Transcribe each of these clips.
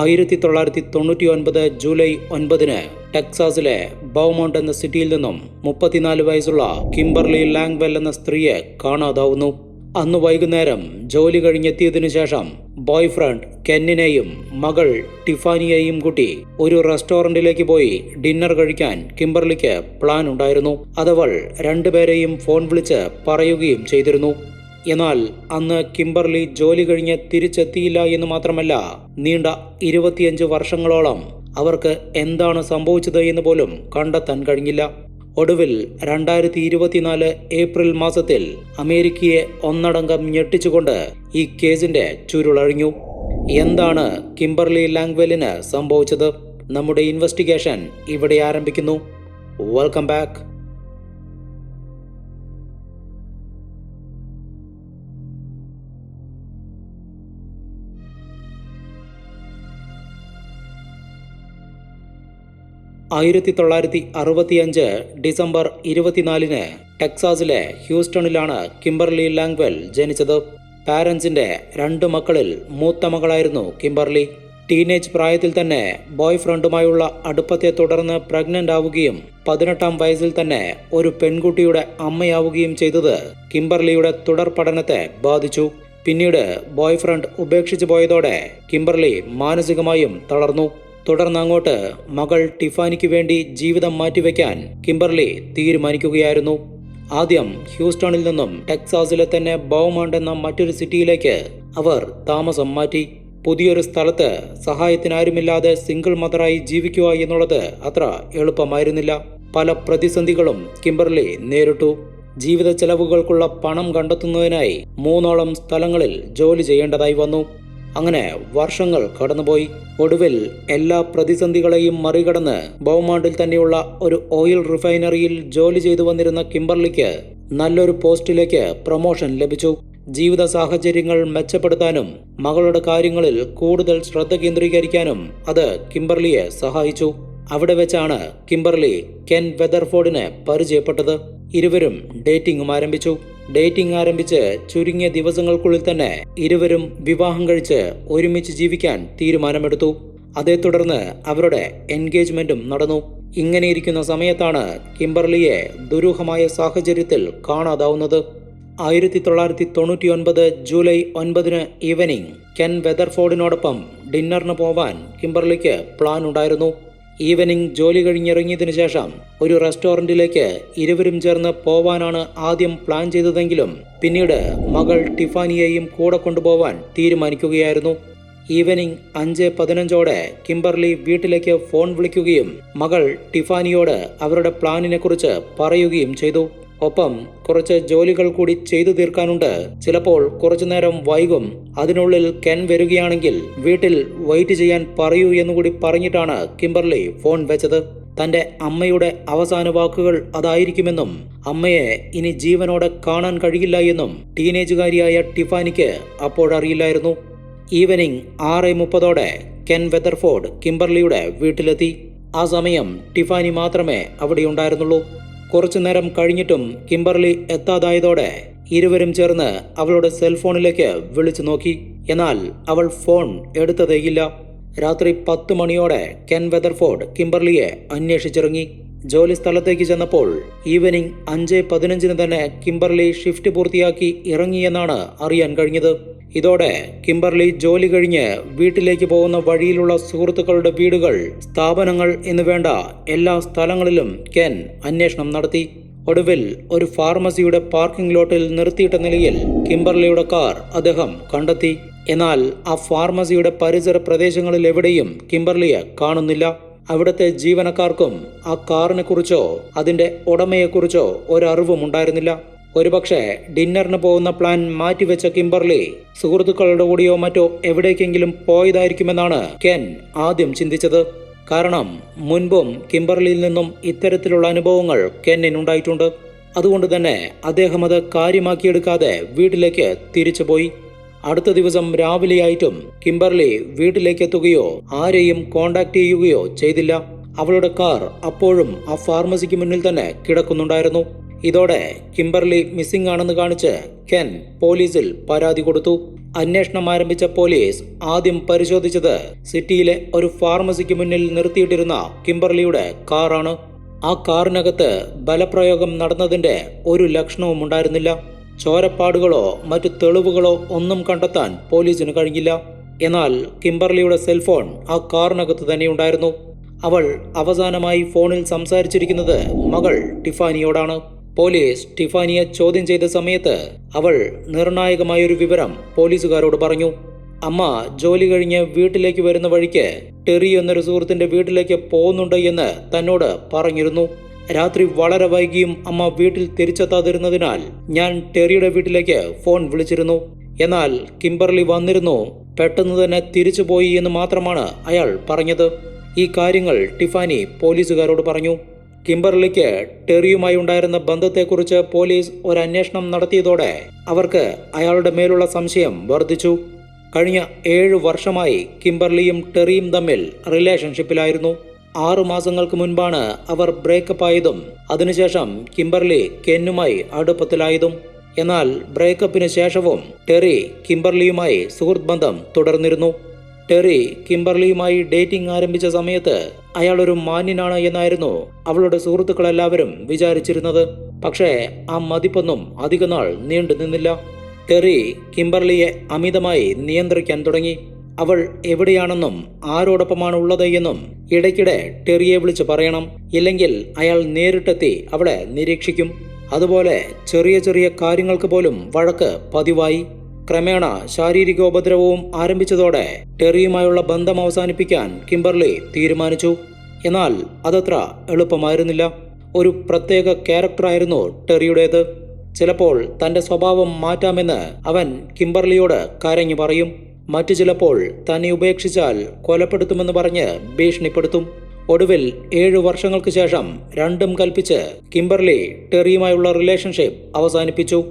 ആയിരത്തി തൊള്ളായിരത്തി തൊണ്ണൂറ്റി ഒൻപത് ജൂലൈ ഒൻപതിന് ടെക്സാസിലെ ബൗമൗണ്ട് എന്ന സിറ്റിയിൽ നിന്നും മുപ്പത്തിനാല് വയസ്സുള്ള കിംബർലി ലാങ്വെൽ എന്ന സ്ത്രീയെ കാണാതാവുന്നു. അന്ന് വൈകുന്നേരം ജോലി കഴിഞ്ഞെത്തിയതിനു ശേഷം ബോയ്ഫ്രണ്ട് കെന്നിനെയും മകൾ ടിഫാനിയെയും കൂട്ടി ഒരു റെസ്റ്റോറന്റിലേക്ക് പോയി ഡിന്നർ കഴിക്കാൻ കിംബർലിക്ക് പ്ലാൻ ഉണ്ടായിരുന്നു. അതവൾ രണ്ടുപേരെയും ഫോൺ വിളിച്ച് പറയുകയും ചെയ്തിരുന്നു. എന്നാൽ അന്ന് കിംബർലി ജോലി കഴിഞ്ഞ് തിരിച്ചെത്തിയില്ല എന്ന് മാത്രമല്ല നീണ്ട ഇരുപത്തിയഞ്ച് വർഷങ്ങളോളം അവർക്ക് എന്താണ് സംഭവിച്ചത് എന്ന് പോലും കണ്ടെത്താൻ കഴിഞ്ഞില്ല. ഒടുവിൽ രണ്ടായിരത്തി ഇരുപത്തിനാല് ഏപ്രിൽ മാസത്തിൽ അമേരിക്കയെ ഒന്നടങ്കം ഞെട്ടിച്ചുകൊണ്ട് ഈ കേസിന്റെ ചുരുളഴിഞ്ഞു. എന്താണ് കിംബർലി ലാംഗ്വെലിന് സംഭവിച്ചത്? നമ്മുടെ ഇൻവെസ്റ്റിഗേഷൻ ഇവിടെ ആരംഭിക്കുന്നു. Welcome back. ആയിരത്തി തൊള്ളായിരത്തി അറുപത്തിയഞ്ച് ഡിസംബർ ഇരുപത്തിനാലിന് ടെക്സാസിലെ ഹ്യൂസ്റ്റണിലാണ് കിംബർലി ലാംഗ്വെൽ ജനിച്ചത്. പാരൻസിന്റെ രണ്ട് മക്കളിൽ മൂത്ത മകളായിരുന്നു കിംബർലി. ടീനേജ് പ്രായത്തിൽ തന്നെ ബോയ് ഫ്രണ്ടുമായുള്ള അടുപ്പത്തെ തുടർന്ന് പ്രഗ്നന്റ് ആവുകയും പതിനെട്ടാം വയസ്സിൽ തന്നെ ഒരു പെൺകുട്ടിയുടെ അമ്മയാവുകയും ചെയ്തത് കിംബർലിയുടെ തുടർ പഠനത്തെ ബാധിച്ചു. പിന്നീട് ബോയ്ഫ്രണ്ട് ഉപേക്ഷിച്ചു പോയതോടെ കിംബർലി മാനസികമായും തളർന്നു. തുടർന്ന് അങ്ങോട്ട് മകൾ ടിഫാനിക്ക് വേണ്ടി ജീവിതം മാറ്റിവെക്കാൻ കിംബർലി തീരുമാനിക്കുകയായിരുന്നു. ആദ്യം ഹ്യൂസ്റ്റണിൽ നിന്നും ടെക്സാസിലെ തന്നെ ബൗമാണ്ട് എന്ന മറ്റൊരു സിറ്റിയിലേക്ക് അവർ താമസം മാറ്റി. പുതിയൊരു സ്ഥലത്ത് സഹായത്തിനാരുമില്ലാതെ സിംഗിൾ മദറായി ജീവിക്കുക എന്നുള്ളത് അത്ര എളുപ്പമായിരുന്നില്ല. പല പ്രതിസന്ധികളും കിംബർലി നേരിട്ടു. ജീവിത ചെലവുകൾക്കുള്ള പണം കണ്ടെത്തുന്നതിനായി മൂന്നോളം സ്ഥലങ്ങളിൽ ജോലി ചെയ്യേണ്ടതായി വന്നു. അങ്ങനെ വർഷങ്ങൾ കടന്നുപോയി. ഒടുവിൽ എല്ലാ പ്രതിസന്ധികളെയും മറികടന്ന് ബൗമാണ്ടിൽ തന്നെയുള്ള ഒരു ഓയിൽ റിഫൈനറിയിൽ ജോലി ചെയ്തു വന്നിരുന്ന കിംബർലിക്ക് നല്ലൊരു പോസ്റ്റിലേക്ക് പ്രൊമോഷൻ ലഭിച്ചു. ജീവിത സാഹചര്യങ്ങൾ മെച്ചപ്പെടുത്താനും മകളുടെ കാര്യങ്ങളിൽ കൂടുതൽ ശ്രദ്ധ കേന്ദ്രീകരിക്കാനും അത് കിംബർലിയെ സഹായിച്ചു. അവിടെ വെച്ചാണ് കിംബർലി കെൻ വെദർഫോർഡിനെ പരിചയപ്പെട്ടത്. ഇരുവരും ഡേറ്റിംഗും ആരംഭിച്ചു. ഡേറ്റിംഗ് ആരംഭിച്ച് ചുരുങ്ങിയ ദിവസങ്ങൾക്കുള്ളിൽ തന്നെ ഇരുവരും വിവാഹം കഴിച്ച് ഒരുമിച്ച് ജീവിക്കാൻ തീരുമാനമെടുത്തു. അതേ തുടർന്ന് അവരുടെ എൻഗേജ്മെന്റും നടന്നു. ഇങ്ങനെയിരിക്കുന്ന സമയത്താണ് കിംബർലിയെ ദുരൂഹമായ സാഹചര്യത്തിൽ കാണാതാവുന്നത്. ആയിരത്തി തൊള്ളായിരത്തി തൊണ്ണൂറ്റി ഒൻപത് ജൂലൈ ഒൻപതിന് ഈവനിങ് കെൻ വെതർഫോർഡിനോടൊപ്പം ഡിന്നറിന് പോവാൻ കിംബർലിക്ക് പ്ലാൻ ഉണ്ടായിരുന്നു. ഈവനിങ് ജോലി കഴിഞ്ഞിറങ്ങിയതിനു ശേഷം ഒരു റെസ്റ്റോറന്റിലേക്ക് ഇരുവരും ചേർന്ന് പോവാനാണ് ആദ്യം പ്ലാൻ ചെയ്തതെങ്കിലും പിന്നീട് മകൾ ടിഫാനിയെയും കൂടെ കൊണ്ടുപോവാൻ തീരുമാനിക്കുകയായിരുന്നു. ഈവനിംഗ് അഞ്ച് പതിനഞ്ചോടെ കിംബർലി വീട്ടിലേക്ക് ഫോൺ വിളിക്കുകയും മകൾ ടിഫാനിയോട് അവരുടെ പ്ലാനിനെക്കുറിച്ച് പറയുകയും ചെയ്തു. ഒപ്പം കുറച്ച് ജോലികൾ കൂടി ചെയ്തു തീർക്കാനുണ്ട്. ചിലപ്പോൾ കുറച്ചു നേരം വൈകും. അതിനുള്ളിൽ കെൻ വരികയാണെങ്കിൽ വീട്ടിൽ വെയിറ്റ് ചെയ്യാൻ പറയൂ എന്നുകൂടി പറഞ്ഞിട്ടാണ് കിംബർലി ഫോൺ വെച്ചത്. തന്റെ അമ്മയുടെ അവസാന വാക്കുകൾ അതായിരിക്കുമെന്നും അമ്മയെ ഇനി ജീവനോടെ കാണാൻ കഴിയില്ല എന്നും ടീനേജുകാരിയായ ടിഫാനിക്ക് അപ്പോഴറിയില്ലായിരുന്നു. ഈവനിങ് ആറ് മുപ്പതോടെ കെൻ വെതർഫോർഡ് കിംബർലിയുടെ വീട്ടിലെത്തി. ആ സമയം ടിഫാനി മാത്രമേ അവിടെ ഉണ്ടായിരുന്നുള്ളൂ കുറച്ചു നേരം കഴിഞ്ഞിട്ടും കിംബർലി എത്താതായതോടെ ഇരുവരും ചേർന്ന് അവളുടെ സെൽഫോണിലേക്ക് വിളിച്ചു നോക്കി. എന്നാൽ അവൾ ഫോൺ എടുത്തതേയില്ല. രാത്രി പത്ത് മണിയോടെ കെൻ വെതർഫോർഡ് കിംബർലിയെ അന്വേഷിച്ചിറങ്ങി. ജോലി സ്ഥലത്തേക്ക് ചെന്നപ്പോൾ ഈവനിങ് അഞ്ച് പതിനഞ്ചിന് തന്നെ കിംബർലി ഷിഫ്റ്റ് പൂർത്തിയാക്കി ഇറങ്ങിയെന്നാണ് അറിയാൻ കഴിഞ്ഞത്. ഇതോടെ കിംബർലി ജോലി കഴിഞ്ഞ് വീട്ടിലേക്ക് പോകുന്ന വഴിയിലുള്ള സുഹൃത്തുക്കളുടെ വീടുകൾ സ്ഥാപനങ്ങൾ എന്നുവേണ്ട എല്ലാ സ്ഥലങ്ങളിലും കെൻ അന്വേഷണം നടത്തി. ഒടുവിൽ ഒരു ഫാർമസിയുടെ പാർക്കിംഗ് ലോട്ടിൽ നിർത്തിയിട്ട നിലയിൽ കിംബർലിയുടെ കാർ അദ്ദേഹം കണ്ടെത്തി. എന്നാൽ ആ ഫാർമസിയുടെ പരിസര പ്രദേശങ്ങളിൽ എവിടെയും കിംബർലിയെ കാണുന്നില്ല. അവിടുത്തെ ജീവനക്കാർക്കും ആ കാറിനെ കുറിച്ചോ അതിന്റെ ഉടമയെക്കുറിച്ചോ ഒരറിവും ഉണ്ടായിരുന്നില്ല ഒരുപക്ഷെ ഡിന്നറിന് പോകുന്ന പ്ലാൻ മാറ്റിവെച്ച കിംബർലി സുഹൃത്തുക്കളുടെ കൂടിയോ മറ്റോ എവിടേക്കെങ്കിലും പോയതായിരിക്കുമെന്നാണ് കെൻ ആദ്യം ചിന്തിച്ചത്. കാരണം മുൻപും കിംബർലിയിൽ നിന്നും ഇത്തരത്തിലുള്ള അനുഭവങ്ങൾ കെന്നിനുണ്ടായിട്ടുണ്ട്. അതുകൊണ്ട് തന്നെ അദ്ദേഹം അത് കാര്യമാക്കിയെടുക്കാതെ വീട്ടിലേക്ക് തിരിച്ചുപോയി. അടുത്ത ദിവസം രാവിലെയായിട്ടും കിംബർലി വീട്ടിലേക്ക് എത്തുകയോ ആരെയും കോണ്ടാക്ട് ചെയ്യുകയോ ചെയ്തില്ല. അവളുടെ കാർ അപ്പോഴും ആ ഫാർമസിക്ക് മുന്നിൽ തന്നെ കിടക്കുന്നുണ്ടായിരുന്നു. ഇതോടെ കിംബർലി മിസ്സിംഗ് ആണെന്ന് കാണിച്ച് കെൻ പോലീസിൽ പരാതി കൊടുത്തു. അന്വേഷണം ആരംഭിച്ച പോലീസ് ആദ്യം പരിശോധിച്ചത് സിറ്റിയിലെ ഒരു ഫാർമസിക്ക് മുന്നിൽ നിർത്തിയിട്ടിരുന്ന കിംബർലിയുടെ കാറാണ്. ആ കാറിനകത്ത് ബലപ്രയോഗം നടന്നതിന്റെ ഒരു ലക്ഷണവും ഉണ്ടായിരുന്നില്ല ചോരപ്പാടുകളോ മറ്റു തെളിവുകളോ ഒന്നും കണ്ടെത്താൻ പോലീസിന് കഴിഞ്ഞില്ല. എന്നാൽ കിംബർലിയുടെ സെൽഫോൺ ആ കാറിനകത്ത് തന്നെ ഉണ്ടായിരുന്നു. അവൾ അവസാനമായി ഫോണിൽ സംസാരിച്ചിരിക്കുന്നത് മകൾ ടിഫാനിയോടാണ്. പോലീസ് ടിഫാനിയെ ചോദ്യം ചെയ്ത സമയത്ത് അവൾ നിർണായകമായൊരു വിവരം പോലീസുകാരോട് പറഞ്ഞു. അമ്മ ജോലി കഴിഞ്ഞ് വീട്ടിലേക്ക് വരുന്ന വഴിക്ക് ടെറി എന്നൊരു സുഹൃത്തിന്റെ വീട്ടിലേക്ക് പോകുന്നുണ്ട് എന്ന് തന്നോട് പറഞ്ഞിരുന്നു. രാത്രി വളരെ വൈകിയും അമ്മ വീട്ടിൽ തിരിച്ചെത്താതിരുന്നതിനാൽ ഞാൻ ടെറിയുടെ വീട്ടിലേക്ക് ഫോൺ വിളിച്ചിരുന്നു. എന്നാൽ കിംബർലി വന്നിരുന്നു. പെട്ടെന്ന് തന്നെ തിരിച്ചുപോയി എന്ന് മാത്രമാണ് അയാൾ പറഞ്ഞത്. ഈ കാര്യങ്ങൾ ടിഫാനി പോലീസുകാരോട് പറഞ്ഞു. കിംബർലിക്ക് ടെറിയുമായി ഉണ്ടായിരുന്ന ബന്ധത്തെക്കുറിച്ച് പോലീസ് ഒരു അന്വേഷണം നടത്തിയതോടെ അവർക്ക് അയാളുടെ മേലുള്ള സംശയം വർദ്ധിച്ചു. കഴിഞ്ഞ ഏഴ് വർഷമായി കിംബർലിയും ടെറിയും തമ്മിൽ റിലേഷൻഷിപ്പിലായിരുന്നു ആറു മാസങ്ങൾക്ക് മുൻപാണ് അവർ ബ്രേക്കപ്പ് ആയതും അതിനുശേഷം കിംബർലി കെന്നുമായി അടുപ്പത്തിലായതും. എന്നാൽ ബ്രേക്കപ്പിന് ശേഷവും ടെറി കിംബർലിയുമായി സുഹൃത്ത് ബന്ധം തുടർന്നിരുന്നു. ടെറി കിംബർലിയുമായി ഡേറ്റിംഗ് ആരംഭിച്ച സമയത്ത് അയാൾ ഒരു മാന്യനാണ് എന്നായിരുന്നു അവളുടെ സുഹൃത്തുക്കളെല്ലാവരും വിചാരിച്ചിരുന്നത്. പക്ഷേ ആ മതിപ്പൊന്നും അധികനാൾ നീണ്ടു നിന്നില്ല ടെറി കിംബർലിയെ അമിതമായി നിയന്ത്രിക്കാൻ തുടങ്ങി. അവൾ എവിടെയാണെന്നും ആരോടൊപ്പമാണ് ഉള്ളത് എന്നും ഇടയ്ക്കിടെ ടെറിയെ വിളിച്ച് പറയണം. ഇല്ലെങ്കിൽ അയാൾ നേരിട്ടെത്തി അവളെ നിരീക്ഷിക്കും. അതുപോലെ ചെറിയ ചെറിയ കാര്യങ്ങൾക്ക് പോലും വഴക്ക് പതിവായി. ക്രമേണ ശാരീരിക ഉപദ്രവവും ആരംഭിച്ചതോടെ ടെറിയുമായുള്ള ബന്ധം അവസാനിപ്പിക്കാൻ കിംബർലി തീരുമാനിച്ചു. എന്നാൽ അതത്ര എളുപ്പമായിരുന്നില്ല. ഒരു പ്രത്യേക ക്യാരക്ടറായിരുന്നു ടെറിയുടേത്. ചിലപ്പോൾ തന്റെ സ്വഭാവം മാറ്റാമെന്ന് അവൻ കിംബർലിയോട് കരഞ്ഞു പറയും. മറ്റു ചിലപ്പോൾ തന്നെ ഉപേക്ഷിച്ചാൽ കൊലപ്പെടുത്തുമെന്ന് പറഞ്ഞ് ഭീഷണിപ്പെടുത്തും. ഒടുവിൽ ഏഴു വർഷങ്ങൾക്ക് ശേഷം രണ്ടും കൽപ്പിച്ച് കിംബർലി ടെറിയുമായുള്ള റിലേഷൻഷിപ്പ് അവസാനിപ്പിച്ചു.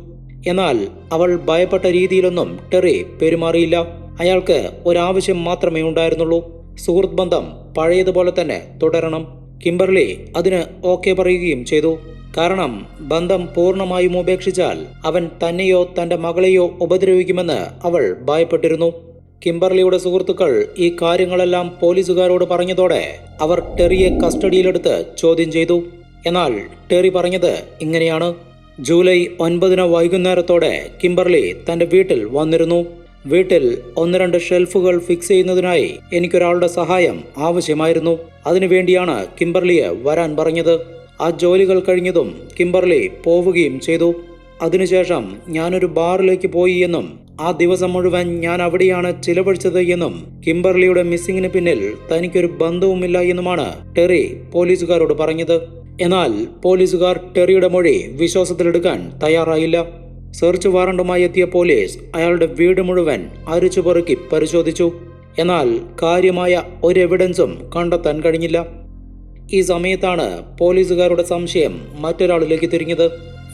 എന്നാൽ അവൾ ഭയപ്പെട്ട രീതിയിലൊന്നും ടെറി പെരുമാറിയില്ല. അയാൾക്ക് ഒരാവശ്യം മാത്രമേ ഉണ്ടായിരുന്നുള്ളൂ. സുഹൃത്ത് ബന്ധം പഴയതുപോലെ തന്നെ തുടരണം. കിംബർലി അതിന് ഓക്കെ പറയുകയും ചെയ്തു. കാരണം ബന്ധം പൂർണമായും ഉപേക്ഷിച്ചാൽ അവൻ തന്നെയോ തന്റെ മകളെയോ ഉപദ്രവിക്കുമെന്ന് അവൾ ഭയപ്പെട്ടിരുന്നു. കിംബർലിയുടെ സുഹൃത്തുക്കൾ ഈ കാര്യങ്ങളെല്ലാം പോലീസുകാരോട് പറഞ്ഞതോടെ അവർ ടെറിയെ കസ്റ്റഡിയിലെടുത്ത് ചോദ്യം ചെയ്തു. എന്നാൽ ടെറി പറഞ്ഞത് ഇങ്ങനെയാണ്. ജൂലൈ ഒൻപതിന് വൈകുന്നേരത്തോടെ കിംബർലി തന്റെ വീട്ടിൽ വന്നിരുന്നു. വീട്ടിൽ ഒന്ന് രണ്ട് ഷെൽഫുകൾ ഫിക്സ് ചെയ്യുന്നതിനായി എനിക്കൊരാളുടെ സഹായം ആവശ്യമായിരുന്നു. അതിനുവേണ്ടിയാണ് കിംബർലിയെ വരാൻ പറഞ്ഞത്. ആ ജോലികൾ കഴിഞ്ഞതും കിംബർലി പോവുകയും ചെയ്തു. അതിനുശേഷം ഞാനൊരു ബാറിലേക്ക് പോയി എന്നും ആ ദിവസം മുഴുവൻ ഞാൻ അവിടെയാണ് ചിലവഴിച്ചത് എന്നും കിംബർലിയുടെ മിസ്സിങ്ങിന് പിന്നിൽ തനിക്കൊരു ബന്ധവുമില്ല എന്നുമാണ് ടെറി പോലീസുകാരോട് പറഞ്ഞത്. എന്നാൽ പോലീസുകാർ ടെറിയുടെ മൊഴി വിശ്വാസത്തിലെടുക്കാൻ തയ്യാറായില്ല. സെർച്ച് വാറണ്ടുമായി എത്തിയ പോലീസ് അയാളുടെ വീട് മുഴുവൻ അരിച്ചുപെറുക്കി പരിശോധിച്ചു. എന്നാൽ കാര്യമായ ഒരു എവിഡൻസും കണ്ടെത്താൻ കഴിഞ്ഞില്ല. ഈ സമയത്താണ് പോലീസുകാരുടെ സംശയം മറ്റൊരാളിലേക്ക് തിരിഞ്ഞത്.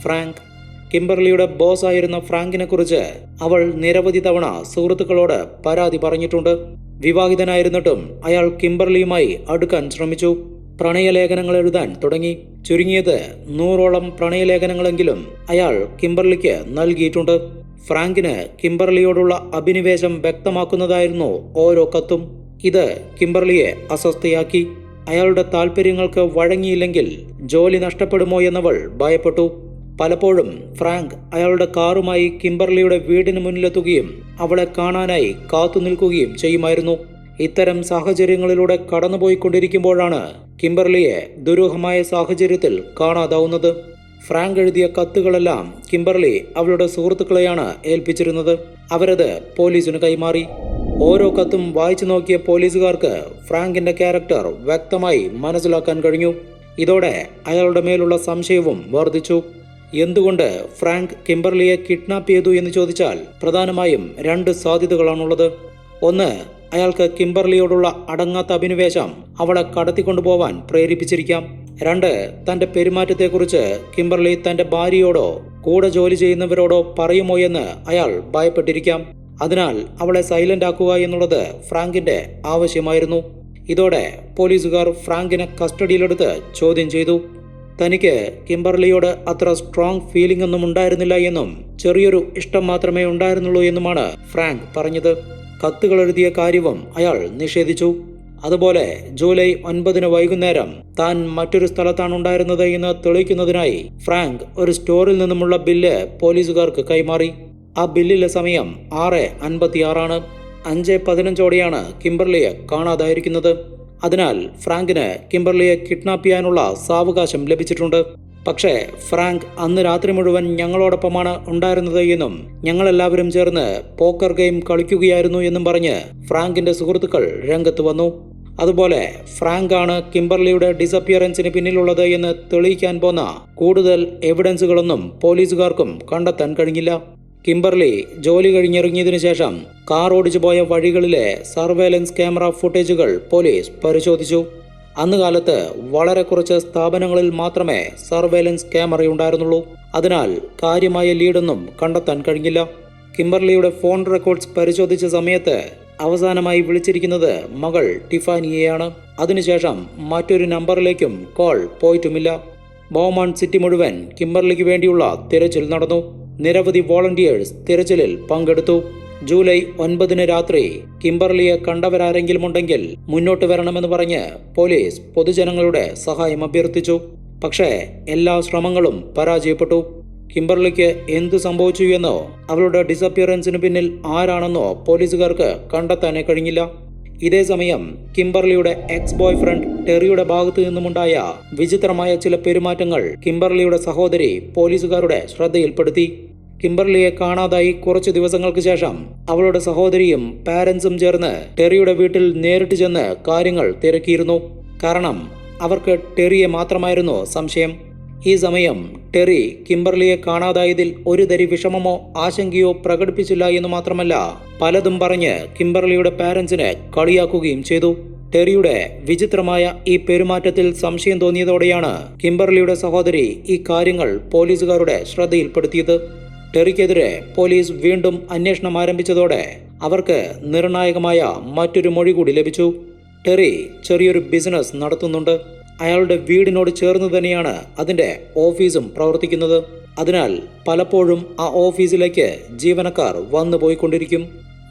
ഫ്രാങ്ക് കിംബർലിയുടെ ബോസ് ആയിരുന്ന ഫ്രാങ്കിനെ കുറിച്ച് അവൾ നിരവധി തവണ സുഹൃത്തുക്കളോട് പരാതി പറഞ്ഞിട്ടുണ്ട്. വിവാഹിതനായിരുന്നിട്ടും അയാൾ കിംബർലിയുമായി അടുക്കാൻ ശ്രമിച്ചു. പ്രണയലേഖനങ്ങൾ എഴുതാൻ തുടങ്ങി. ചുരുങ്ങിയത് നൂറോളം പ്രണയലേഖനങ്ങളെങ്കിലും അയാൾ കിംബർലിക്ക് നൽകിയിട്ടുണ്ട്. ഫ്രാങ്കിന് കിംബർലിയോടുള്ള അഭിനിവേശം വ്യക്തമാക്കുന്നതായിരുന്നു ഓരോ കത്തും. ഇത് കിംബർലിയെ അസ്വസ്ഥയാക്കി. അയാളുടെ താൽപ്പര്യങ്ങൾക്ക് വഴങ്ങിയില്ലെങ്കിൽ ജോലി നഷ്ടപ്പെടുമോ എന്നവൾ ഭയപ്പെട്ടു. പലപ്പോഴും ഫ്രാങ്ക് അയാളുടെ കാറുമായി കിംബർലിയുടെ വീടിന് മുന്നിലെത്തുകയും അവളെ കാണാനായി കാത്തു നിൽക്കുകയും ചെയ്യുമായിരുന്നു. ഇത്തരം സാഹചര്യങ്ങളിലൂടെ കടന്നുപോയിക്കൊണ്ടിരിക്കുമ്പോഴാണ് കിംബർലിയെ ദുരൂഹമായ സാഹചര്യത്തിൽ കാണാതാവുന്നത്. ഫ്രാങ്ക് എഴുതിയ കത്തുകളെല്ലാം കിംബർലി അവളുടെ സുഹൃത്തുക്കളെയാണ് ഏൽപ്പിച്ചിരുന്നത്. അവരത് പോലീസിന് കൈമാറി. ഓരോ കത്തും വായിച്ചു നോക്കിയ പോലീസുകാർക്ക് ഫ്രാങ്കിന്റെ ക്യാരക്ടർ വ്യക്തമായി മനസ്സിലാക്കാൻ കഴിഞ്ഞു. ഇതോടെ അയാളുടെ മേലുള്ള സംശയവും വർദ്ധിച്ചു. എന്തുകൊണ്ട് ഫ്രാങ്ക് കിംബർലിയെ കിഡ്നാപ്പ് ചെയ്തു എന്ന് ചോദിച്ചാൽ പ്രധാനമായും രണ്ട് സാധ്യതകളാണുള്ളത്. ഒന്ന് അയാൾക്ക് കിംബർലിയോടുള്ള അടങ്ങാത്ത അഭിനിവേശം അവളെ കടത്തിക്കൊണ്ടുപോവാൻ പ്രേരിപ്പിച്ചിരിക്കാം. രണ്ട് തന്റെ പെരുമാറ്റത്തെക്കുറിച്ച് കിംബർലി തന്റെ ഭാര്യയോടോ കൂടെ ജോലി ചെയ്യുന്നവരോടോ പറയുമോ എന്ന് അയാൾ ഭയപ്പെട്ടിരിക്കാം. അതിനാൽ അവളെ സൈലന്റ് ആക്കുക എന്നുള്ളത് ഫ്രാങ്കിന്റെ ആവശ്യമായിരുന്നു. ഇതോടെ പോലീസുകാർ ഫ്രാങ്കിനെ കസ്റ്റഡിയിലെടുത്ത് ചോദ്യം ചെയ്തു. തനിക്ക് കിംബർലിയോട് അത്ര സ്ട്രോങ് ഫീലിംഗ് ഒന്നും ഉണ്ടായിരുന്നില്ല എന്നും ചെറിയൊരു ഇഷ്ടം മാത്രമേ ഉണ്ടായിരുന്നുള്ളൂ എന്നുമാണ് ഫ്രാങ്ക് പറഞ്ഞത്. കത്തുകൾ എഴുതിയ കാര്യവും അയാൾ നിഷേധിച്ചു. അതുപോലെ ജൂലൈ ഒൻപതിന് വൈകുന്നേരം താൻ മറ്റൊരു സ്ഥലത്താണ് ഉണ്ടായിരുന്നത് എന്ന് തെളിയിക്കുന്നതിനായി ഫ്രാങ്ക് ഒരു സ്റ്റോറിൽ നിന്നുമുള്ള ബില്ല് പോലീസുകാർക്ക് കൈമാറി. ആ ബില്ലിലെ സമയം ആറ് അൻപത്തിയാറാണ്. അഞ്ച് പതിനഞ്ചോടെയാണ് കിംബർലിയെ കാണാതായിരിക്കുന്നത്. അതിനാൽ ഫ്രാങ്കിന് കിംബർലിയെ കിഡ്നാപ്പ് ചെയ്യാനുള്ള സാവകാശം ലഭിച്ചിട്ടുണ്ട്. പക്ഷേ ഫ്രാങ്ക് അന്ന് രാത്രി മുഴുവൻ ഞങ്ങളോടൊപ്പമാണ് ഉണ്ടായിരുന്നത് എന്നും ഞങ്ങളെല്ലാവരും ചേർന്ന് പോക്കർ ഗെയിം കളിക്കുകയായിരുന്നു എന്നും പറഞ്ഞ് ഫ്രാങ്കിന്റെ സുഹൃത്തുക്കൾ രംഗത്ത് വന്നു. അതുപോലെ ഫ്രാങ്കാണ് കിംബർലിയുടെ ഡിസപ്പിയറൻസിന് പിന്നിലുള്ളത് എന്ന് തെളിയിക്കാൻ പോന്ന കൂടുതൽ എവിഡൻസുകളൊന്നും പോലീസുകാർക്കും കണ്ടെത്താൻ കഴിഞ്ഞില്ല. കിംബർലി ജോലി കഴിഞ്ഞിറങ്ങിയതിനു ശേഷം കാർ ഓടിച്ചു പോയ വഴികളിലെ സർവേലൻസ് ക്യാമറ ഫുട്ടേജുകൾ പോലീസ് പരിശോധിച്ചു. അന്ന് കാലത്ത് വളരെ കുറച്ച് സ്ഥാപനങ്ങളിൽ മാത്രമേ സർവേലൻസ് ക്യാമറയുണ്ടായിരുന്നുള്ളൂ. അതിനാൽ കാര്യമായ ലീഡൊന്നും കണ്ടെത്താൻ കഴിഞ്ഞില്ല. കിംബർലിയുടെ ഫോൺ റെക്കോർഡ്സ് പരിശോധിച്ച സമയത്ത് അവസാനമായി വിളിച്ചിരിക്കുന്നത് മകൾ ടിഫാനിയെയാണ്. അതിനുശേഷം മറ്റൊരു നമ്പറിലേക്കും കോൾ പോയിട്ടുമില്ല. ബോമാൺ സിറ്റി മുഴുവൻ കിംബർലിക്ക് വേണ്ടിയുള്ള തിരച്ചിൽ നടന്നു. നിരവധി വോളണ്ടിയേഴ്സ് തിരച്ചിലിൽ പങ്കെടുത്തു. ജൂലൈ ഒൻപതിന് രാത്രി കിംബർലിയെ കണ്ടവരാരെങ്കിലും ഉണ്ടെങ്കിൽ മുന്നോട്ട് വരണമെന്ന് പറഞ്ഞ് പോലീസ് പൊതുജനങ്ങളുടെ സഹായം അഭ്യർത്ഥിച്ചു. പക്ഷേ എല്ലാ ശ്രമങ്ങളും പരാജയപ്പെട്ടു. കിംബർലിക്ക് എന്തു സംഭവിച്ചു എന്നോ അവളുടെ ഡിസപ്പിയറൻസിന് പിന്നിൽ ആരാണെന്നോ പോലീസുകാർക്ക് കണ്ടെത്താനേ കഴിഞ്ഞില്ല. ഇതേ സമയം കിംബർലിയുടെ എക്സ് ബോയ് ഫ്രണ്ട് ടെറിയുടെ ഭാഗത്തു നിന്നുമുണ്ടായ വിചിത്രമായ ചില പെരുമാറ്റങ്ങൾ കിംബർലിയുടെ സഹോദരി പോലീസുകാരുടെ ശ്രദ്ധയിൽപ്പെടുത്തി. കിംബർലിയെ കാണാതായി കുറച്ചു ദിവസങ്ങൾക്ക് ശേഷം അവളുടെ സഹോദരിയും പാരൻസും ചേർന്ന് ടെറിയുടെ വീട്ടിൽ നേരിട്ട് ചെന്ന് കാര്യങ്ങൾ തിരക്കിയിരുന്നു. കാരണം അവർക്ക് ടെറിയെ മാത്രമായിരുന്നു സംശയം. ഈ സമയം ടെറി കിംബർലിയെ കാണാതായതിൽ ഒരു തരി വിഷമമോ ആശങ്കയോ പ്രകടിപ്പിച്ചില്ല എന്ന് മാത്രമല്ല പലതും പറഞ്ഞ് കിംബർലിയുടെ പാരൻസിനെ കളിയാക്കുകയും ചെയ്തു. ടെറിയുടെ വിചിത്രമായ ഈ പെരുമാറ്റത്തിൽ സംശയം തോന്നിയതോടെയാണ് കിംബർലിയുടെ സഹോദരി ഈ കാര്യങ്ങൾ പോലീസുകാരുടെ ശ്രദ്ധയിൽപ്പെടുത്തിയത്. ടെറിക്കെതിരെ പോലീസ് വീണ്ടും അന്വേഷണം ആരംഭിച്ചതോടെ അവർക്ക് നിർണായകമായ മറ്റൊരു മൊഴി കൂടി ലഭിച്ചു. ടെറി ചെറിയൊരു ബിസിനസ് നടത്തുന്നുണ്ട്. അയാളുടെ വീടിനോട് ചേർന്ന് തന്നെയാണ് അതിന്റെ ഓഫീസും പ്രവർത്തിക്കുന്നത്. അതിനാൽ പലപ്പോഴും ആ ഓഫീസിലേക്ക് ജീവനക്കാർ വന്നു പോയിക്കൊണ്ടിരിക്കും.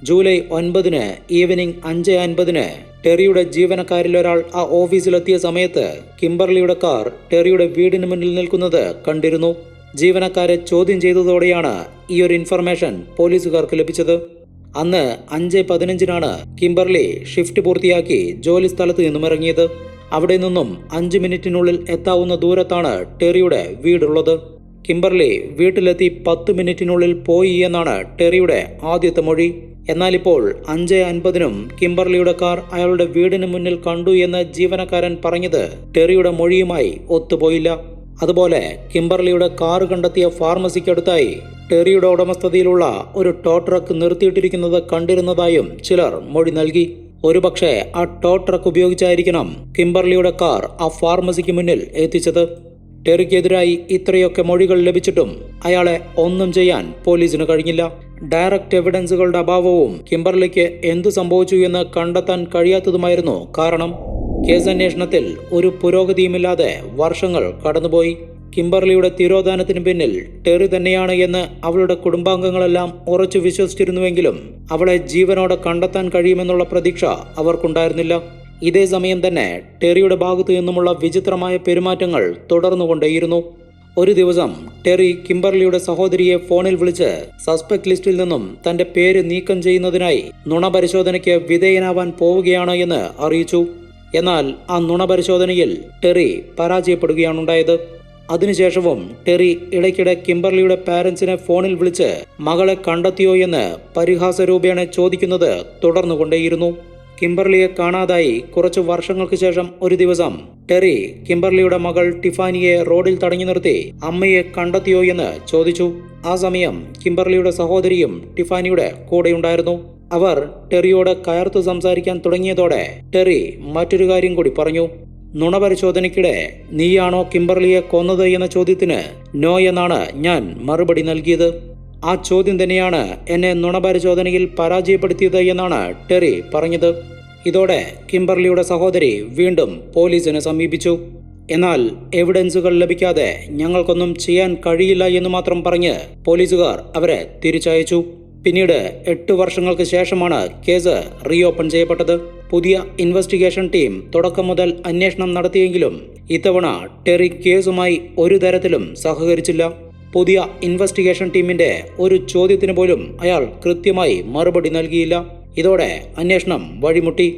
ജൂലൈ ഒൻപതിന് ഈവനിങ് അഞ്ച് അൻപതിന് ടെറിയുടെ ജീവനക്കാരിൽ ഒരാൾ ആ ഓഫീസിലെത്തിയ സമയത്ത് കിംബർലിയുടെ കാർ ടെറിയുടെ വീടിന് മുന്നിൽ നിൽക്കുന്നത് കണ്ടിരുന്നു. ജീവനക്കാരെ ചോദ്യം ചെയ്തതോടെയാണ് ഈ ഒരു ഇൻഫർമേഷൻ പോലീസുകാർക്ക് ലഭിച്ചത്. അന്ന് അഞ്ച് പതിനഞ്ചിനാണ് കിംബർലി ഷിഫ്റ്റ് പൂർത്തിയാക്കി ജോലി സ്ഥലത്ത് നിന്നും ഇറങ്ങിയത്. അവിടെ നിന്നും അഞ്ച് മിനിറ്റിനുള്ളിൽ എത്താവുന്ന ദൂരത്താണ് ടെറിയുടെ വീടുള്ളത്. കിംബർലി വീട്ടിലെത്തി പത്ത് മിനിറ്റിനുള്ളിൽ പോയി എന്നാണ് ടെറിയുടെ ആദ്യത്തെ മൊഴി. എന്നാൽ ഇപ്പോൾ അഞ്ച് അൻപതിനും കിംബർലിയുടെ കാർ അയാളുടെ വീടിന് മുന്നിൽ കണ്ടു എന്ന് ജീവനക്കാരൻ പറഞ്ഞത് ടെറിയുടെ മൊഴിയുമായി ഒത്തുപോയില്ല. അതുപോലെ കിംബർലിയുടെ കാർ കണ്ടെത്തിയ ഫാർമസിക്കടുത്തായി ടെറിയുടെ ഉടമസ്ഥതയിലുള്ള ഒരു ടോ ട്രക്ക് നിർത്തിയിട്ടിരിക്കുന്നത് കണ്ടിരുന്നതായും ചിലർ മൊഴി നൽകി. ഒരുപക്ഷെ ആ ടോ ട്രക്ക് ഉപയോഗിച്ചായിരിക്കണം കിംബർലിയുടെ കാർ ആ ഫാർമസിക്ക് മുന്നിൽ എത്തിച്ചത്. ടെറിക്കെതിരായി ഇത്രയൊക്കെ മൊഴികൾ ലഭിച്ചിട്ടും അയാളെ ഒന്നും ചെയ്യാൻ പോലീസിന് കഴിഞ്ഞില്ല. ഡയറക്റ്റ് എവിഡൻസുകളുടെ അഭാവവും കിംബർലിക്ക് എന്തു സംഭവിച്ചു എന്ന് കണ്ടെത്താൻ കഴിയാത്തതുമായിരുന്നു കാരണം. കേസന്വേഷണത്തിൽ ഒരു പുരോഗതിയുമില്ലാതെ വർഷങ്ങൾ കടന്നുപോയി. കിംബർലിയുടെ തിരോധാനത്തിന് പിന്നിൽ ടെറി തന്നെയാണ് എന്ന് അവളുടെ കുടുംബാംഗങ്ങളെല്ലാം ഉറച്ചു വിശ്വസിച്ചിരുന്നുവെങ്കിലും അവളെ ജീവനോടെ കണ്ടെത്താൻ കഴിയുമെന്നുള്ള പ്രതീക്ഷ അവർക്കുണ്ടായിരുന്നില്ല. ഇതേ സമയം തന്നെ ടെറിയുടെ ഭാഗത്തു നിന്നുമുള്ള വിചിത്രമായ പെരുമാറ്റങ്ങൾ തുടർന്നുകൊണ്ടേയിരുന്നു. ഒരു ദിവസം ടെറി കിംബർലിയുടെ സഹോദരിയെ ഫോണിൽ വിളിച്ച് സസ്പെക്ട് ലിസ്റ്റിൽ നിന്നും തന്റെ പേര് നീക്കം ചെയ്യുന്നതിനായി നുണ പരിശോധനയ്ക്ക് വിധേയനാവാൻ പോവുകയാണ് എന്ന് അറിയിച്ചു. എന്നാൽ ആ നുണ പരിശോധനയിൽ ടെറി പരാജയപ്പെടുകയാണുണ്ടായത്. അതിനുശേഷവും ടെറി ഇടയ്ക്കിടെ കിംബർലിയുടെ പാരൻസിനെ ഫോണിൽ വിളിച്ച് മകളെ കണ്ടെത്തിയോ എന്ന് പരിഹാസരൂപേണ ചോദിക്കുന്നത് തുടർന്നുകൊണ്ടേയിരുന്നു. കിംബർലിയെ കാണാതായി കുറച്ച് വർഷങ്ങൾക്ക് ശേഷം ഒരു ദിവസം ടെറി കിംബർലിയുടെ മകൾ ടിഫാനിയെ റോഡിൽ തടഞ്ഞു നിർത്തി അമ്മയെ കണ്ടെത്തിയോ എന്ന് ചോദിച്ചു. ആ സമയം കിംബർലിയുടെ സഹോദരിയും ടിഫാനിയുടെ കൂടെയുണ്ടായിരുന്നു. അവർ ടെറിയോട് കയർത്ത് സംസാരിക്കാൻ തുടങ്ങിയതോടെ ടെറി മറ്റൊരു കാര്യം കൂടി പറഞ്ഞു. നുണ പരിശോധനയ്ക്കിടെ നീയാണോ കിംബർലിയെ കൊന്നത് എന്ന ചോദ്യത്തിന് നോ എന്നാണ് ഞാൻ മറുപടി നൽകിയത്. ആ ചോദ്യം തന്നെയാണ് എന്നെ നുണ പരിശോധനയിൽ പരാജയപ്പെടുത്തിയത് എന്നാണ് ടെറി പറഞ്ഞത്. ഇതോടെ കിംബർലിയുടെ സഹോദരി വീണ്ടും പോലീസിനെ സമീപിച്ചു. എന്നാൽ എവിഡൻസുകൾ ലഭിക്കാതെ ഞങ്ങൾക്കൊന്നും ചെയ്യാൻ കഴിയില്ല എന്ന് മാത്രം പറഞ്ഞ് പോലീസുകാർ അവരെ തിരിച്ചയച്ചു. പിന്നീട് എട്ട് വർഷങ്ങൾക്ക് ശേഷമാണ് കേസ് റീഓപ്പൺ ചെയ്യപ്പെട്ടത്. പുതിയ ഇൻവെസ്റ്റിഗേഷൻ ടീം തുടക്കം മുതൽ അന്വേഷണം നടത്തിയെങ്കിലും ഇത്തവണ ടെറി കേസുമായി ഒരു തരത്തിലും സഹകരിച്ചില്ല. പുതിയ ഇൻവെസ്റ്റിഗേഷൻ ടീമിന്റെ ഒരു ചോദ്യത്തിന് പോലും അയാൾ കൃത്യമായി മറുപടി നൽകിയില്ല. ഇതോടെ അന്വേഷണം വഴിമുട്ടി.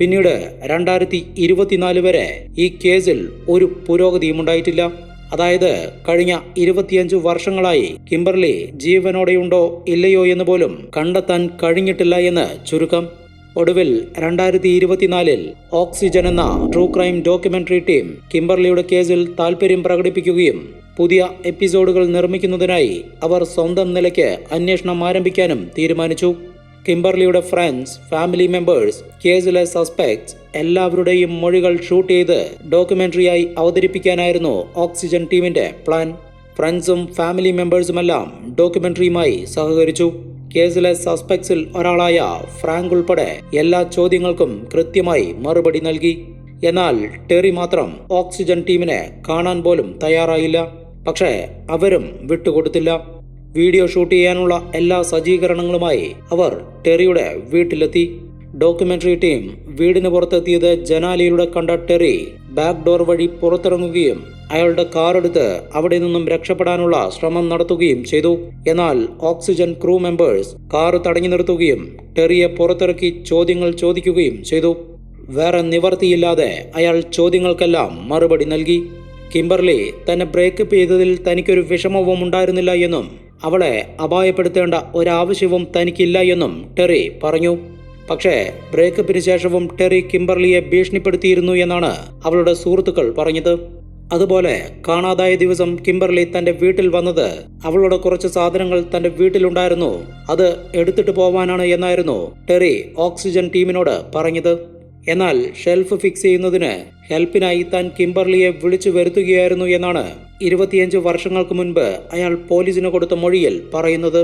പിന്നീട് രണ്ടായിരത്തി ഇരുപത്തിനാല് വരെ ഈ കേസിൽ ഒരു പുരോഗതിയും ഉണ്ടായിട്ടില്ല അതായത് കഴിഞ്ഞ ഇരുപത്തിയഞ്ചു വർഷങ്ങളായി കിംബർലി ജീവനോടെയുണ്ടോ ഇല്ലയോ എന്ന് പോലും കണ്ടെത്താൻ കഴിഞ്ഞിട്ടില്ല എന്ന് ചുരുക്കം. ഒടുവിൽ രണ്ടായിരത്തി ഇരുപത്തിനാലിൽ ഓക്സിജൻ എന്ന ട്രൂ ക്രൈം ഡോക്യുമെന്ററി ടീം കിംബർലിയുടെ കേസിൽ താൽപര്യം പ്രകടിപ്പിക്കുകയും പുതിയ എപ്പിസോഡുകൾ നിർമ്മിക്കുന്നതിനായി അവർ സ്വന്തം നിലയ്ക്ക് അന്വേഷണം ആരംഭിക്കാനും തീരുമാനിച്ചു. കിംബർലിയുടെ ഫ്രണ്ട്സ് ഫാമിലി മെമ്പേഴ്സ് കേസിലെ സസ്പെക്ട്സ് എല്ലാവരുടെയും മൊഴികൾ ഷൂട്ട് ചെയ്ത് ഡോക്യുമെന്ററിയായി അവതരിപ്പിക്കാനായിരുന്നു ഓക്സിജൻ ടീമിന്റെ പ്ലാൻ. ഫ്രണ്ട്സും ഫാമിലി മെമ്പേഴ്സുമെല്ലാം ഡോക്യുമെന്ററിയുമായി സഹകരിച്ചു. കേസിലെ സസ്പെക്ട്സിൽ ഒരാളായ ഫ്രാങ്ക് ഉൾപ്പെടെ എല്ലാ ചോദ്യങ്ങൾക്കും കൃത്യമായി മറുപടി നൽകി. എന്നാൽ ടെറി മാത്രം ഓക്സിജൻ ടീമിനെ കാണാൻ പോലും തയ്യാറായില്ല. പക്ഷേ അവരും വിട്ടുകൊടുത്തില്ല. വീഡിയോ ഷൂട്ട് ചെയ്യാനുള്ള എല്ലാ സജ്ജീകരണങ്ങളുമായി അവർ ടെറിയുടെ വീട്ടിലെത്തി. ഡോക്യുമെന്ററി ടീം വീടിന് പുറത്തെത്തിയത് ജനാലയിലൂടെ കണ്ട ടെറി ബാക്ക് ഡോർ വഴി പുറത്തിറങ്ങുകയും അയാളുടെ കാറെടുത്ത് അവിടെ നിന്നും രക്ഷപ്പെടാനുള്ള ശ്രമം നടത്തുകയും ചെയ്തു. എന്നാൽ ഓക്സിജൻ ക്രൂ മെമ്പേഴ്സ് കാർ തടഞ്ഞു നിർത്തുകയും ടെറിയെ പുറത്തിറക്കി ചോദ്യങ്ങൾ ചോദിക്കുകയും ചെയ്തു. വേറെ നിവർത്തിയില്ലാതെ അയാൾ ചോദ്യങ്ങൾക്കെല്ലാം മറുപടി നൽകി. കിംബർലി തന്നെ ബ്രേക്കപ്പ് ചെയ്തതിൽ തനിക്കൊരു വിഷമവും ഉണ്ടായിരുന്നില്ല എന്നും അവളെ അപായപ്പെടുത്തേണ്ട ഒരാവശ്യവും തനിക്കില്ല എന്നും ടെറി പറഞ്ഞു. പക്ഷേ ബ്രേക്കപ്പിന് ശേഷവും ടെറി കിംബർലിയെ ഭീഷണിപ്പെടുത്തിയിരുന്നു എന്നാണ് അവളുടെ സുഹൃത്തുക്കൾ പറഞ്ഞത്. അതുപോലെ കാണാതായ ദിവസം കിംബർലി തന്റെ വീട്ടിൽ വന്നത് അവളുടെ കുറച്ച് സാധനങ്ങൾ തന്റെ വീട്ടിലുണ്ടായിരുന്നു. അത് എടുത്തിട്ട് പോവാനാണ് എന്നായിരുന്നു ടെറി ഓക്സിജൻ ടീമിനോട് പറഞ്ഞത്. എന്നാൽ ഷെൽഫ് ഫിക്സ് ചെയ്യുന്നതിന് ഹെൽപ്പിനായി താൻ കിംബർലിയെ വിളിച്ചു വരുത്തുകയായിരുന്നു എന്നാണ് ഇരുപത്തിയഞ്ച് വർഷങ്ങൾക്ക് മുൻപ് അയാൾ പോലീസിന് കൊടുത്ത മൊഴിയിൽ പറയുന്നത്.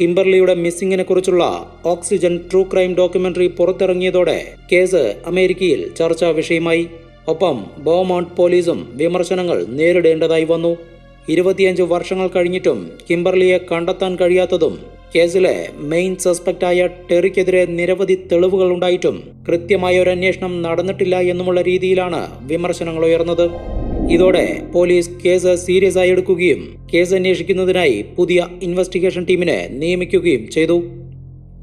കിംബർലിയുടെ മിസ്സിങ്ങിനെ കുറിച്ചുള്ള ഓക്സിജൻ ട്രൂ ക്രൈം ഡോക്യുമെന്ററി പുറത്തിറങ്ങിയതോടെ കേസ് അമേരിക്കയിൽ ചർച്ചാ വിഷയമായി. ഒപ്പം ബോമൗണ്ട് പോലീസും വിമർശനങ്ങൾ നേരിടേണ്ടതായി വന്നു. ഇരുപത്തിയഞ്ച് വർഷങ്ങൾ കഴിഞ്ഞിട്ടും കിംബർലിയെ കണ്ടെത്താൻ കഴിയാത്തതും കേസിലെ മെയിൻ സസ്പെക്റ്റായ ടെറിക്കെതിരെ നിരവധി തെളിവുകൾ ഉണ്ടായിട്ടും കൃത്യമായ ഒരു അന്വേഷണം നടന്നിട്ടില്ല എന്നുമുള്ള രീതിയിലാണ് വിമർശനങ്ങൾ ഉയർന്നത്. ഇതോടെ പോലീസ് കേസ് സീരിയസ് ആയി എടുക്കുകയും കേസ് അന്വേഷിക്കുന്നതിനായി പുതിയ ഇൻവെസ്റ്റിഗേഷൻ ടീമിനെ നിയമിക്കുകയും ചെയ്തു.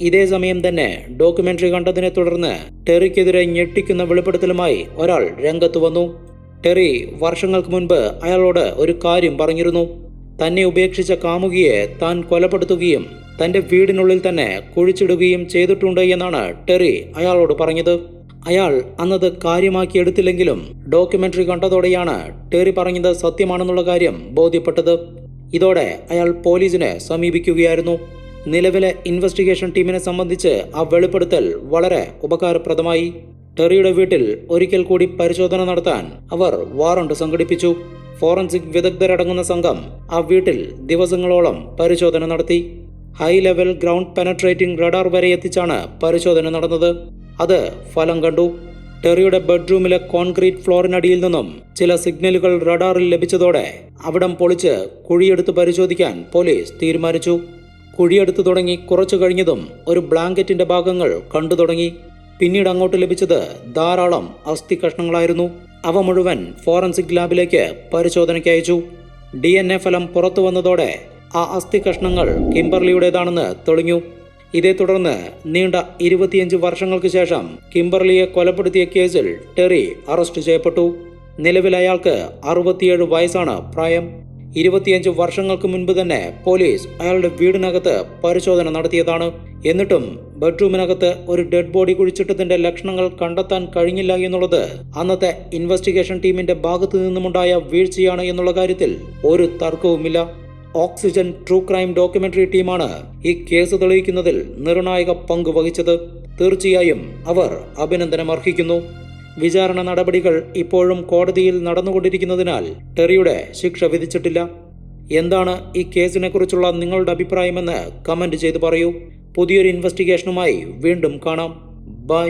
ഇതേ സമയം തന്നെ ഡോക്യുമെന്ററി കണ്ടതിനെ തുടർന്ന് ടെറിക്കെതിരെ ഞെട്ടിക്കുന്ന വെളിപ്പെടുത്തലുമായി ഒരാൾ രംഗത്ത് വന്നു. ടെറി വർഷങ്ങൾക്ക് മുൻപ് അയാളോട് ഒരു കാര്യം പറഞ്ഞിരുന്നു. തന്നെ ഉപേക്ഷിച്ച കാമുകിയെ താൻ കൊലപ്പെടുത്തുകയും തന്റെ വീടിനുള്ളിൽ തന്നെ കുഴിച്ചിടുകയും ചെയ്തിട്ടുണ്ട് എന്നാണ് ടെറി അയാളോട് പറഞ്ഞത്. അയാൾ അന്നത് കാര്യമാക്കിയെടുത്തില്ലെങ്കിലും ഡോക്യുമെന്ററി കണ്ടതോടെയാണ് ടേറി പറഞ്ഞത് സത്യമാണെന്നുള്ള കാര്യം ബോധ്യപ്പെട്ടത്. ഇതോടെ അയാൾ പോലീസിനെ സമീപിക്കുകയായിരുന്നു. നിലവിലെ ഇൻവെസ്റ്റിഗേഷൻ ടീമിനെ സംബന്ധിച്ച് ആ വെളിപ്പെടുത്തൽ വളരെ ഉപകാരപ്രദമായി. ടെറിയുടെ വീട്ടിൽ ഒരിക്കൽ കൂടി പരിശോധന നടത്താൻ അവർ വാറണ്ട് സംഘടിപ്പിച്ചു. ഫോറൻസിക് വിദഗ്ധരടങ്ങുന്ന സംഘം ആ വീട്ടിൽ ദിവസങ്ങളോളം പരിശോധന നടത്തി. High level ground penetrating radar വരെ എത്തിച്ചാണ് പരിശോധന നടന്നത്. അത് ഫലം കണ്ടു. ടെറിയുടെ ബെഡ്റൂമിലെ കോൺക്രീറ്റ് ഫ്ലോറിനടിയിൽ നിന്നും ചില സിഗ്നലുകൾ റഡാറിൽ ലഭിച്ചതോടെ അവിടം പൊളിച്ച് കുഴിയെടുത്ത് പരിശോധിക്കാൻ പോലീസ് തീരുമാനിച്ചു. കുഴിയെടുത്തു തുടങ്ങി കുറച്ചു കഴിഞ്ഞതും ഒരു ബ്ലാങ്കറ്റിന്റെ ഭാഗങ്ങൾ കണ്ടു തുടങ്ങി. പിന്നീട് അങ്ങോട്ട് ലഭിച്ചത് ധാരാളം അസ്ഥി കഷ്ണങ്ങളായിരുന്നു. അവ മുഴുവൻ ഫോറൻസിക് ലാബിലേക്ക് പരിശോധനയ്ക്ക് അയച്ചു. ഡി ഫലം പുറത്തു വന്നതോടെ ആ അസ്ഥി കഷ്ണങ്ങൾ കിംബർലിയുടേതാണെന്ന് തെളിഞ്ഞു. ഇതേ തുടർന്ന് നീണ്ട ഇരുപത്തിയഞ്ച് വർഷങ്ങൾക്ക് ശേഷം കിംബർലിയെ കൊലപ്പെടുത്തിയ കേസിൽ ടെറി അറസ്റ്റ് ചെയ്യപ്പെട്ടു. നിലവിൽ അയാൾക്ക് അറുപത്തിയേഴ് വയസ്സാണ് പ്രായം. ഇരുപത്തിയഞ്ച് വർഷങ്ങൾക്ക് മുൻപ് തന്നെ പോലീസ് അയാളുടെ വീടിനകത്ത് പരിശോധന നടത്തിയതാണ്. എന്നിട്ടും ബെഡ്റൂമിനകത്ത് ഒരു ഡെഡ് ബോഡി കുഴിച്ചിട്ടതിന്റെ ലക്ഷണങ്ങൾ കണ്ടെത്താൻ കഴിഞ്ഞില്ല എന്നുള്ളത് അന്നത്തെ ഇൻവെസ്റ്റിഗേഷൻ ടീമിന്റെ ഭാഗത്തു നിന്നുമുണ്ടായ വീഴ്ചയാണ് എന്നുള്ള കാര്യത്തിൽ ഒരു തർക്കവുമില്ല. ഓക്സിജൻ ട്രൂ ക്രൈം ഡോക്യുമെന്ററി ടീമാണ് ഈ കേസ് തെളിയിക്കുന്നതിൽ നിർണായക പങ്ക് വഹിച്ചത്. തീർച്ചയായും അവർ അഭിനന്ദനം അർഹിക്കുന്നു വിചാരണ നടപടികൾ ഇപ്പോഴും കോടതിയിൽ നടന്നുകൊണ്ടിരിക്കുന്നതിനാൽ ടെറിയുടെ ശിക്ഷ വിധിച്ചിട്ടില്ല. എന്താണ് ഈ കേസിനെ കുറിച്ചുള്ള നിങ്ങളുടെ അഭിപ്രായമെന്ന് കമന്റ് ചെയ്ത് പറയൂ. പുതിയൊരു ഇൻവെസ്റ്റിഗേഷനുമായി വീണ്ടും കാണാം. ബൈ.